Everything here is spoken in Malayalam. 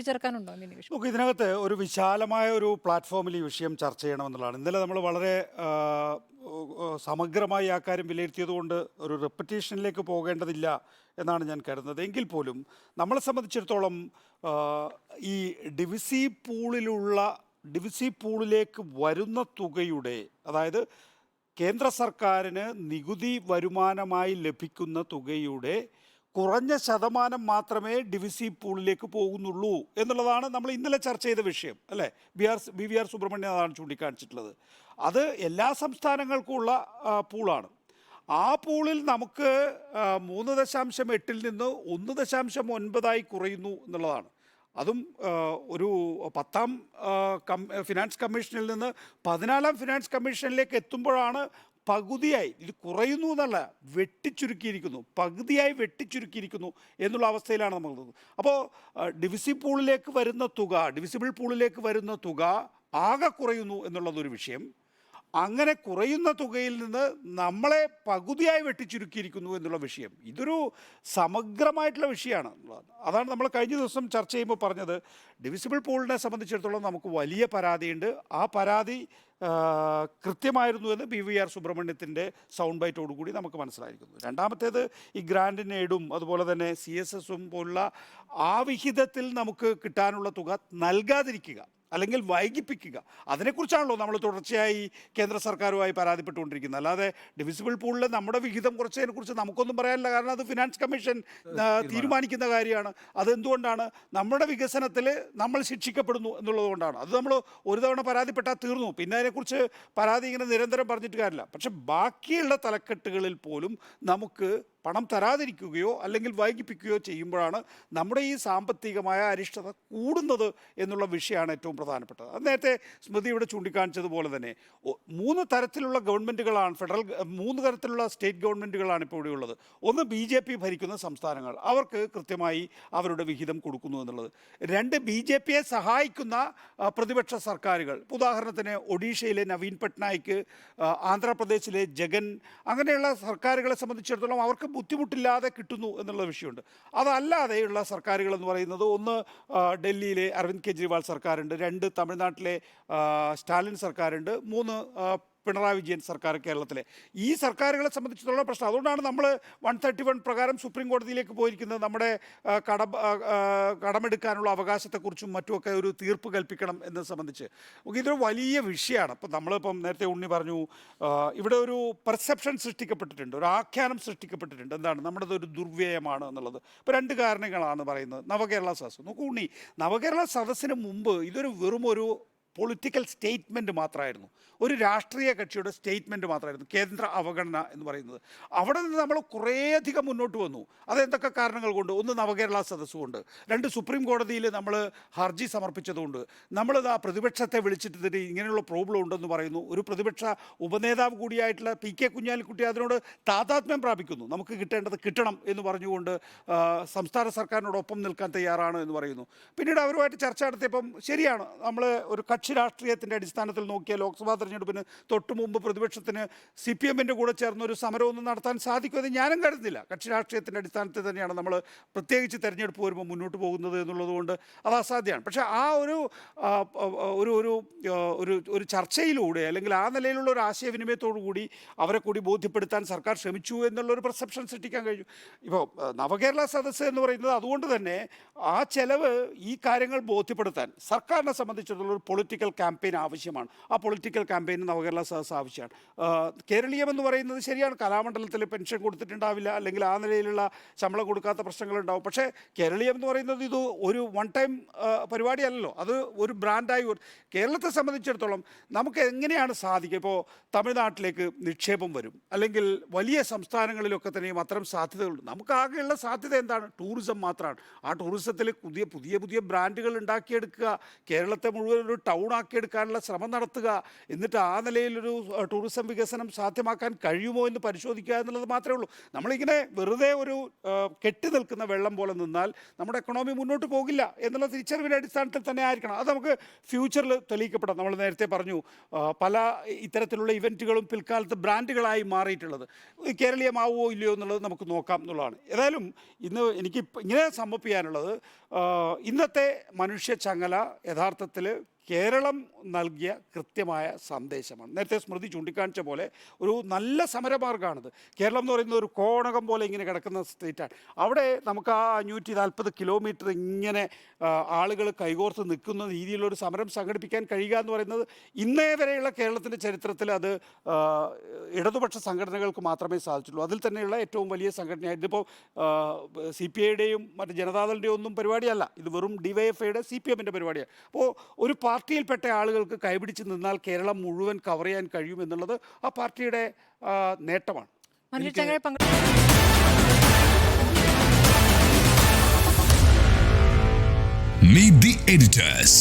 കൂട്ടിച്ചേർക്കാനുണ്ടോ നമുക്ക് ഇതിനകത്ത് ഒരു വിശാലമായ ഒരു പ്ലാറ്റ്ഫോമിൽ ഈ വിഷയം ചർച്ച ചെയ്യണമെന്നുള്ളതാണ്. ഇന്നലെ നമ്മൾ വളരെ സമഗ്രമായി ആ കാര്യം വിലയിരുത്തിയതുകൊണ്ട് ഒരു റെപ്പറ്റീഷനിലേക്ക് പോകേണ്ടതില്ല എന്നാണ് ഞാൻ കരുതുന്നത്. എങ്കിൽ പോലും നമ്മളെ സംബന്ധിച്ചിടത്തോളം ഈ ഡിവിസി പൂളിലുള്ള ഡിവിസി പൂളിലേക്ക് വരുന്ന തുകയുടെ അതായത് കേന്ദ്ര സർക്കാരിന് നികുതി വരുമാനമായി ലഭിക്കുന്ന തുകയുടെ കുറഞ്ഞ ശതമാനം മാത്രമേ ഡിവിസി പൂളിലേക്ക് പോകുന്നുള്ളൂ എന്നുള്ളതാണ് നമ്മൾ ഇന്നലെ ചർച്ച ചെയ്ത വിഷയം അല്ലേ? B R B V R Subramanian അതാണ് ചൂണ്ടിക്കാണിച്ചിട്ടുള്ളത്. അത് എല്ലാ സംസ്ഥാനങ്ങൾക്കും ഉള്ള പൂളാണ്. ആ പൂളിൽ നമുക്ക് മൂന്ന് ദശാംശം എട്ടിൽ നിന്ന് ഒന്ന് ദശാംശം ഒൻപതായി കുറയുന്നു എന്നുള്ളതാണ്. അതും ഒരു പത്താം ഫിനാൻസ് കമ്മീഷനിൽ നിന്ന് പതിനാലാം ഫിനാൻസ് കമ്മീഷനിലേക്ക് എത്തുമ്പോഴാണ് പകുതിയായി. ഇത് കുറയുന്നു എന്നല്ല വെട്ടിച്ചുരുക്കിയിരിക്കുന്നു. പകുതിയായി വെട്ടിച്ചുരുക്കിയിരിക്കുന്നു എന്നുള്ള അവസ്ഥയിലാണ് നിൽക്കുന്നത് അപ്പോൾ ഡിവിസി പൂളിലേക്ക് വരുന്ന തുക ഡിവിസിബിൾ പൂളിലേക്ക് വരുന്ന തുക ആകെ കുറയുന്നു എന്നുള്ളതൊരു വിഷയം. അങ്ങനെ കുറയുന്ന തുകയിൽ നിന്ന് നമ്മളെ പകുതിയായി വെട്ടിച്ചുരുക്കിയിരിക്കുന്നു എന്നുള്ള വിഷയം. ഇതൊരു സമഗ്രമായിട്ടുള്ള വിഷയമാണ്. അതാണ് നമ്മൾ കഴിഞ്ഞ ദിവസം ചർച്ച ചെയ്യുമ്പോൾ പറഞ്ഞത്. ഡിവിസിബിൾ പൂളിനെ സംബന്ധിച്ചിടത്തോളം നമുക്ക് വലിയ പരാതിയുണ്ട്. ആ പരാതി കൃത്യമായിരുന്നു എന്ന് ബി വി ആർ സുബ്രഹ്മണ്യത്തിന്റെ സൗണ്ട് ബൈറ്റോടു കൂടി നമുക്ക് മനസ്സിലായിരിക്കുന്നു. രണ്ടാമത്തേത് ഈ ഗ്രാൻഡിന് എയ്ഡും അതുപോലെ തന്നെ സി എസ് എസും പോലുള്ള ആ വിഹിതത്തിൽ നമുക്ക് കിട്ടാനുള്ള തുക നൽകാതിരിക്കുക. അല്ലെങ്കിൽ വൈകിപ്പിക്കുക. അതിനെക്കുറിച്ചാണല്ലോ നമ്മൾ തുടർച്ചയായി കേന്ദ്ര സർക്കാരുമായി പരാതിപ്പെട്ടുകൊണ്ടിരിക്കുന്നത്. അല്ലാതെ ഡിവിസിബിൾ പൂളിൽ നമ്മുടെ വിഹിതം കുറച്ചതിനെ കുറിച്ച് നമുക്കൊന്നും പറയാനില്ല. കാരണം അത് ഫിനാൻസ് കമ്മീഷൻ തീരുമാനിക്കുന്ന കാര്യമാണ്. അതെന്തുകൊണ്ടാണ്? നമ്മുടെ വികസനത്തിൽ നമ്മൾ ശിക്ഷിക്കപ്പെടുന്നു എന്നുള്ളത് കൊണ്ടാണ് അത് നമ്മൾ ഒരു തവണ പരാതിപ്പെട്ടാൽ തീർന്നു. പിന്നെ അതിനെക്കുറിച്ച് പരാതി ഇങ്ങനെ നിരന്തരം പറഞ്ഞിട്ട് കാര്യമില്ല. പക്ഷെ ബാക്കിയുള്ള തലക്കെട്ടുകളിൽ പോലും നമുക്ക് പണം തരാതിരിക്കുകയോ അല്ലെങ്കിൽ വൈകിപ്പിക്കുകയോ ചെയ്യുമ്പോഴാണ് നമ്മുടെ ഈ സാമ്പത്തികമായ അരിഷ്ടത കൂടുന്നത് എന്നുള്ള വിഷയമാണ് ഏറ്റവും പ്രധാനപ്പെട്ടത്. അത് നേരത്തെ സ്മൃതി ഇവിടെ ചൂണ്ടിക്കാണിച്ചതുപോലെ തന്നെ മൂന്ന് തരത്തിലുള്ള ഗവൺമെന്റുകളാണ് ഫെഡറൽ മൂന്ന് തരത്തിലുള്ള സ്റ്റേറ്റ് ഗവൺമെന്റുകളാണ് ഇപ്പോൾ ഇവിടെ ഉള്ളത്. ഒന്ന് ബി ജെ പി ഭരിക്കുന്ന സംസ്ഥാനങ്ങൾ അവർക്ക് കൃത്യമായി അവരുടെ വിഹിതം കൊടുക്കുന്നു എന്നുള്ളത്. രണ്ട് ബി ജെ പിയെ സഹായിക്കുന്ന പ്രതിപക്ഷ സർക്കാരുകൾ. ഉദാഹരണത്തിന് ഒഡീഷയിലെ നവീൻ പട്നായിക്ക് ആന്ധ്രാപ്രദേശിലെ ജഗൻ അങ്ങനെയുള്ള സർക്കാരുകളെ സംബന്ധിച്ചിടത്തോളം അവർക്ക് ബുദ്ധിമുട്ടില്ലാതെ കിട്ടുന്നു എന്നുള്ള വിഷയമുണ്ട്. അതല്ലാതെയുള്ള സർക്കാരുകൾ എന്ന് പറയുന്നത് ഒന്ന് ഡൽഹിയിലെ അരവിന്ദ് കെജ്രിവാൾ സർക്കാരുണ്ട് രണ്ട് തമിഴ്നാട്ടിലെ സ്റ്റാലിൻ സർക്കാരുണ്ട് മൂന്ന് പിണറായി വിജയൻ സർക്കാർ കേരളത്തിലെ. ഈ സർക്കാരുകളെ സംബന്ധിച്ചിടത്തോളം പ്രശ്നം. അതുകൊണ്ടാണ് നമ്മൾ വൺ തേർട്ടി വൺ പ്രകാരം സുപ്രീം കോടതിയിലേക്ക് പോയിരിക്കുന്നത്. നമ്മുടെ കട കടമെടുക്കാനുള്ള അവകാശത്തെക്കുറിച്ചും മറ്റുമൊക്കെ ഒരു തീർപ്പ് കൽപ്പിക്കണം എന്നത് സംബന്ധിച്ച്. ഇതൊരു വലിയ വിഷയമാണ്. അപ്പം നമ്മളിപ്പം നേരത്തെ ഉണ്ണി പറഞ്ഞു ഇവിടെ ഒരു പെർസെപ്ഷൻ സൃഷ്ടിക്കപ്പെട്ടിട്ടുണ്ട് ഒരു ആഖ്യാനം സൃഷ്ടിക്കപ്പെട്ടിട്ടുണ്ട്. എന്താണ്? നമ്മുടെ ഒരു ദുർവ്യയമാണ് എന്നുള്ളത്. ഇപ്പോൾ രണ്ട് കാരണങ്ങളാണ് പറയുന്നത്. നവകേരള സദസ്സ്. നോക്കൂ ഉണ്ണി നവകേരള സദസ്സിന് മുമ്പ് ഇതൊരു വെറും ഒരു പൊളിറ്റിക്കൽ സ്റ്റേറ്റ്മെന്റ് മാത്രമായിരുന്നു. ഒരു രാഷ്ട്രീയ കക്ഷിയുടെ സ്റ്റേറ്റ്മെന്റ് മാത്രമായിരുന്നു. കേന്ദ്ര അവഗണന എന്ന് പറയുന്നത്. അവിടെ നിന്ന് നമ്മൾ കുറേയധികം മുന്നോട്ട് വന്നു. അതെന്തൊക്കെ കാരണങ്ങൾ കൊണ്ട്? ഒന്ന് നവകേരള സദസ്സുകൊണ്ട്. രണ്ട് സുപ്രീം കോടതിയിൽ നമ്മൾ ഹർജി സമർപ്പിച്ചതുകൊണ്ട്. നമ്മളിത് ആ പ്രതിപക്ഷത്തെ വിളിച്ചിട്ട് ഇങ്ങനെയുള്ള പ്രോബ്ലം ഉണ്ടെന്ന് പറയുന്നു. ഒരു പ്രതിപക്ഷ ഉപനേതാവ് കൂടിയായിട്ടുള്ള പി കെ കുഞ്ഞാലിക്കുട്ടി അതിനോട് താതാത്മ്യം പ്രാപിക്കുന്നു. നമുക്ക് കിട്ടേണ്ടത് കിട്ടണം എന്ന് പറഞ്ഞുകൊണ്ട് സംസ്ഥാന സർക്കാരിനോടൊപ്പം നിൽക്കാൻ തയ്യാറാണ് എന്ന് പറയുന്നു. പിന്നീട് അവരുമായിട്ട് ചർച്ച നടത്തിയപ്പം ശരിയാണ്. നമ്മൾ ഒരു കക്ഷി രാഷ്ട്രീയത്തിന്റെ അടിസ്ഥാനത്തിൽ നോക്കിയ ലോക്സഭാ തെരഞ്ഞെടുപ്പിന് തൊട്ടു മുമ്പ് പ്രതിപക്ഷത്തിന് സി പി എമ്മിന്റെ കൂടെ ചേർന്ന് ഒരു സമരമൊന്നും നടത്താൻ സാധിക്കുമെന്ന് ഞാനും കരുതുന്നില്ല. കക്ഷി രാഷ്ട്രീയത്തിന്റെ അടിസ്ഥാനത്തിൽ തന്നെയാണ് നമ്മൾ പ്രത്യേകിച്ച് തെരഞ്ഞെടുപ്പ് വരുമ്പോൾ മുന്നോട്ട് പോകുന്നത് എന്നുള്ളതുകൊണ്ട് അത് അസാധ്യമാണ്. പക്ഷേ ആ ഒരു ഒരു ഒരു ഒരു ഒരു ചർച്ചയിലൂടെ അല്ലെങ്കിൽ ആ നിലയിലുള്ള ഒരു ആശയവിനിമയത്തോടു കൂടി അവരെ കൂടി ബോധ്യപ്പെടുത്താൻ സർക്കാർ ശ്രമിച്ചു എന്നുള്ളൊരു പെർസെപ്ഷൻ സൃഷ്ടിക്കാൻ കഴിഞ്ഞു ഇപ്പോൾ നവകേരള സദസ്സ് എന്ന് പറയുന്നത് അതുകൊണ്ട് തന്നെ ആ ചെലവ് ഈ കാര്യങ്ങൾ ബോധ്യപ്പെടുത്താൻ സർക്കാരിനെ സംബന്ധിച്ചിടത്തോളം ഒരു പൊളിറ്റിക്കൽ ക്യാമ്പയിൻ ആവശ്യമാണ്. ആ പൊളിറ്റിക്കൽ ക്യാമ്പയിന് നവകേരള സദസ് ആവശ്യമാണ്. കേരളീയമെന്ന് പറയുന്നത് ശരിയാണ്. കലാമണ്ഡലത്തിൽ പെൻഷൻ കൊടുത്തിട്ടുണ്ടാവില്ല. അല്ലെങ്കിൽ ആ നിലയിലുള്ള ശമ്പളം കൊടുക്കാത്ത പ്രശ്നങ്ങളുണ്ടാവും. പക്ഷേ കേരളീയം എന്ന് പറയുന്നത് ഇത് ഒരു വൺ ടൈം പരിപാടിയല്ലല്ലോ അത് ഒരു ബ്രാൻഡായി കേരളത്തെ സംബന്ധിച്ചിടത്തോളം നമുക്ക് എങ്ങനെയാണ് സാധിക്കുക? ഇപ്പോൾ തമിഴ്നാട്ടിലേക്ക് നിക്ഷേപം വരും. അല്ലെങ്കിൽ വലിയ സംസ്ഥാനങ്ങളിലൊക്കെ തന്നെയും അത്തരം സാധ്യതകളുണ്ട്. നമുക്ക് ആകെയുള്ള സാധ്യത എന്താണ്? ടൂറിസം മാത്രമാണ്. ആ ടൂറിസത്തിൽ പുതിയ പുതിയ പുതിയ ബ്രാൻഡുകൾ ഉണ്ടാക്കിയെടുക്കുക. കേരളത്തെ മുഴുവൻ ഒരു ടൗൺ ടൗൺ എടുക്കാനുള്ള ശ്രമം നടത്തുക. എന്നിട്ട് ആ നിലയിലൊരു ടൂറിസം വികസനം സാധ്യമാക്കാൻ കഴിയുമോ എന്ന് പരിശോധിക്കുക എന്നുള്ളത് മാത്രമേ ഉള്ളൂ. നമ്മളിങ്ങനെ വെറുതെ ഒരു കെട്ടി നിൽക്കുന്ന വെള്ളം പോലെ നിന്നാൽ നമ്മുടെ എക്കണോമി മുന്നോട്ട് പോകില്ല എന്നുള്ള തിരിച്ചറിവിന്റെ അടിസ്ഥാനത്തിൽ തന്നെ ആയിരിക്കണം. അത് നമുക്ക് ഫ്യൂച്ചറിൽ തെളിയിക്കപ്പെടാം. നമ്മൾ നേരത്തെ പറഞ്ഞു പല ഇത്തരത്തിലുള്ള ഇവന്റുകളും പിൽക്കാലത്ത് ബ്രാൻഡുകളായി മാറിയിട്ടുള്ളത്. കേരളീയമാവോ ഇല്ലയോ എന്നുള്ളത് നമുക്ക് നോക്കാം എന്നുള്ളതാണ്. ഏതായാലും ഇന്ന് എനിക്ക് ഇങ്ങനെ സമ്മപ്പ് ചെയ്യാനുള്ളത് ഇന്നത്തെ മനുഷ്യ ചങ്ങല യഥാർത്ഥത്തിൽ കേരളം നൽകിയ കൃത്യമായ സന്ദേശമാണ്. നേരത്തെ സ്മൃതി ചൂണ്ടിക്കാണിച്ച പോലെ ഒരു നല്ല സമരമാർഗമാണിത് കേരളം എന്ന് പറയുന്നത് ഒരു കോണകം പോലെ ഇങ്ങനെ കിടക്കുന്ന സ്റ്റേറ്റാണ് അവിടെ നമുക്ക് ആ അഞ്ഞൂറ്റി നാൽപ്പത് കിലോമീറ്റർ ഇങ്ങനെ ആളുകൾ കൈകോർത്ത് നിൽക്കുന്ന രീതിയിലൊരു സമരം സംഘടിപ്പിക്കാൻ കഴിയുക എന്ന് പറയുന്നത് ഇന്നേ വരെയുള്ള കേരളത്തിന്റെ ചരിത്രത്തിൽ അത് ഇടതുപക്ഷ സംഘടനകൾക്ക് മാത്രമേ സാധിച്ചുള്ളൂ അതിൽ തന്നെയുള്ള ഏറ്റവും വലിയ സംഘടനയാണ് ഇതിപ്പോൾ സി പി ഐയുടെയും മറ്റ് ജനതാദളിന്റെയും ഒന്നും പരിപാടിയല്ല. ഇത് വെറും ഡിവൈഎഫ്ഐയുടെ സി പി എമ്മിന്റെ പരിപാടിയാണ്. അപ്പോൾ ഒരു പാർട്ടിയിൽപ്പെട്ട ആളുകൾക്ക് കൈപിടിച്ച് നിന്നാൽ കേരളം മുഴുവൻ കവർ ചെയ്യാൻ കഴിയുമെന്നുള്ളത് ആ പാർട്ടിയുടെ നേട്ടമാണ് എഡിറ്റേഴ്സ് Meet the editors.